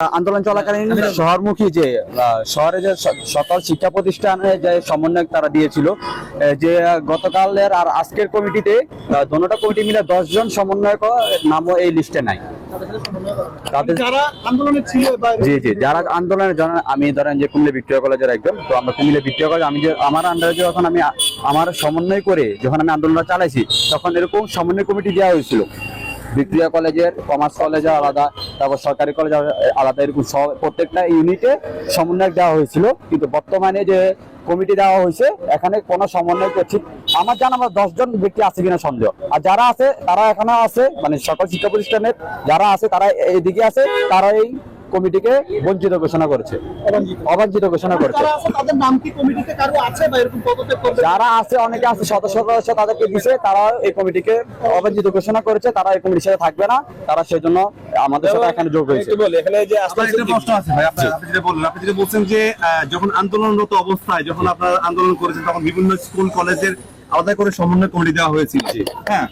আন্দোলন চলাকালীন শহরমুখী যে শহরে যে সকল শিক্ষা প্রতিষ্ঠানে যে সমন্বয় তারা দিয়েছিল যে গতকালের আর আজকের কমিটিতে দোনোটা কমিটি মিলে দশ জন সমন্বয়ক নামও এই লিস্টে নাই। যারা আন্দোলনে ছিল জি জি যারা আন্দোলনের জন্য আমি ধরেন যে কুমিল্লা ভিক্টোরিয়া কলেজের একজন তো আমরা কুমিল্লা ভিক্টোরিয়া কলেজ আমি যে আমার আন্ডারে যখন আমি আমার সমন্বয় করে যখন আমি আন্দোলনটা চালাইছি তখন এরকম সমন্বয় কমিটি দেওয়া হয়েছিল। ভিক্টোরিয়া কলেজের কমার্স কলেজে আলাদা তারপর সরকারি কলেজ আলাদা এরকম সব- প্রত্যেকটা ইউনিটে সমন্বয় দেওয়া হয়েছিল। কিন্তু বর্তমানে যে কমিটি দেওয়া হয়েছে, এখানে কোনো সমন্বয় করছি আমার জান আমার দশজন ব্যক্তি আছে কিনা সন্দেহ। আর যারা আছে, তারা এখানে আছে মানে সকল শিক্ষা প্রতিষ্ঠানের যারা আছে, তারা এদিকে আছে তারা এই কমিটিকে বঞ্চিত ঘোষণা করেছে। অবাঞ্ছিত ঘোষণা করেছে। যারা আছে তাদের নাম কি কমিটিতে কারও আছে বা এরকম পদত্যাগ করবে? যারা আছে অনেকে আছে সদস্য সদস্য তাদেরকে দিছে তারা এই কমিটিকে অবাঞ্ছিত ঘোষণা করেছে তারা এই কমিটির সাথে থাকবে না তারা সেই জন্য আমাদের সাথে এখানে যোগ হয়েছে। আপনি যেটা বললেন আপনি যেটা বলছেন যে যখন আন্দোলনরত অবস্থায় যখন আপনারা আন্দোলন করেছেন তখন বিভিন্ন স্কুল কলেজের আলাদা করে সমন্বয় কমিটি দেওয়া হয়েছিল। হ্যাঁ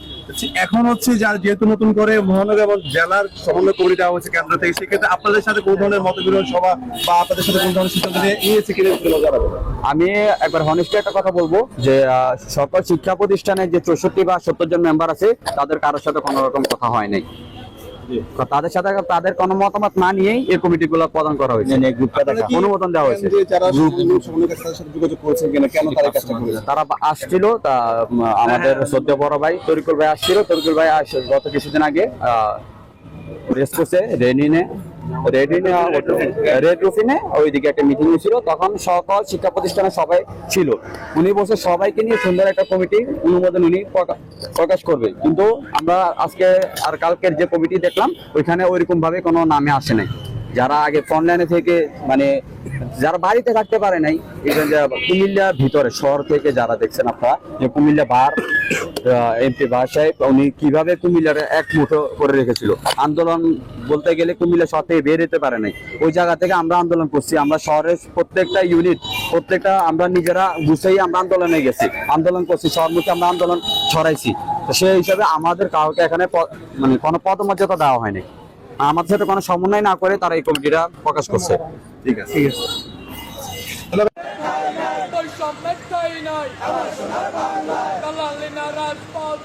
এখন হচ্ছে যার যেহেতু নতুন করে মহানগর এবং জেলার সমন্বয় কমিটি দেওয়া হয়েছে কেন্দ্র থেকে, সেক্ষেত্রে আপনাদের সাথে কোন ধরনের মতবিরোধ সভা বা আপনাদের সাথে কোন ধরনের সিদ্ধান্ত নিয়ে নিয়েছে কিনা আমি একবার হনেস্ট একটা কথা বলব যে সকল শিক্ষা প্রতিষ্ঠানে যে চৌষট্টি বা সত্তর জন মেম্বার আছে, তাদের কারোর সাথে কোনো রকম কথা হয় নাই। তাদের সাথে তাদের কোনো মতামত না নিয়েই এই কমিটি গুলো প্রদান করা হয়েছে। অনুমোদন দেওয়া হয়েছে। কেন? তারা আসছিল তা আমাদের সদ্য বড় ভাই তরিকুল ভাই আসছিল। তরিকুল ভাই আস- গত কিছুদিন আগে রেসকোসে রেনিনে রেডিনে রেড রুফিনে ওইদিকে একটা মিটিং ছিল তখন সকল শিক্ষা প্রতিষ্ঠানে সবাই ছিল। উনি বসে সবাইকে নিয়ে সুন্দর একটা কমিটি অনুমোদন উনি প্রকা- প্রকাশ করবে। কিন্তু আমরা আজকে আর কালকের যে কমিটি দেখলাম ওইখানে ওইরকম ভাবে কোনো নামে আসে নাই। যারা আগে ফ্রন্টলাইনে থেকে মানে যারা বাড়িতে থাকতে পারে নাই, even যে কুমিল্লা ভিতরে, শহর থেকে যারা দেখছেন আপনারা, যে কুমিল্লা বার এমপি বার সাহেব, উনি কীভাবে কুমিল্লার এক মুঠো করে রেখেছিল। আন্দোলন বলতে গেলে কুমিল্লা শহর থেকে বের হতে পারে নাই। ওই জায়গা থেকে আমরা আন্দোলন করছি। আমরা শহরের প্রত্যেকটা ইউনিট প্রত্যেকটা আমরা নিজেরা গুছাই আমরা আন্দোলনে গেছি। আন্দোলন করছি শহরমুখী আমরা আন্দোলন ছড়াইছি। সেই হিসাবে আমাদের কাউকে এখানে মানে কোনো পদমর্যাদা দেওয়া হয়নি। আমাদের সাথে কোনো সমন্বয় না করে তারা এই কমিটিটা প্রকাশ করছে। ঠিক আছে। ঠিক আছে। বৈষম্যের ঠাঁই নাই দালালি না রাজপথ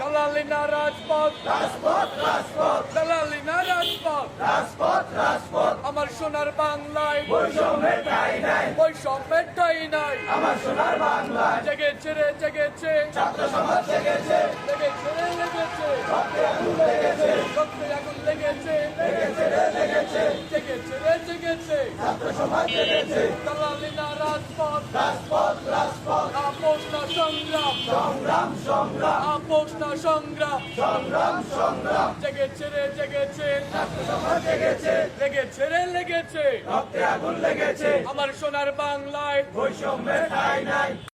দালালি না রাজপথ না সংগ্রাম দালালি না রাজপথ না রাজপথ আমার সোনার বাংলায় বৈষম্যের ঠাঁই নাই বৈষম্যের ঠাঁই নাই জেগেছে রে জেগেছে ছাত্র সমাজ জেগেছে লেগেছে রে লেগেছে রক্তে আগুন লেগেছে রক্তে আগুন লেগেছে লেগেছে রে লেগেছে জেগেছে রে জেগেছে ছাত্র সমাজ জেগেছে দালালি না রাজপথ। রাজপথ রাজপথ। আপোষ না সংগ্রাম। সংগ্রাম সংগ্রাম। আপোষ না সংগ্রাম। সংগ্রাম সংগ্রাম। জেগেছে রে জেগেছে ছাত্র সমাজ জেগেছে। লেগেছে রে লেগেছে। রক্তে আগুন লেগেছে। আমার সোনার বাংলায় বৈষম্যের ঠাঁই নাই।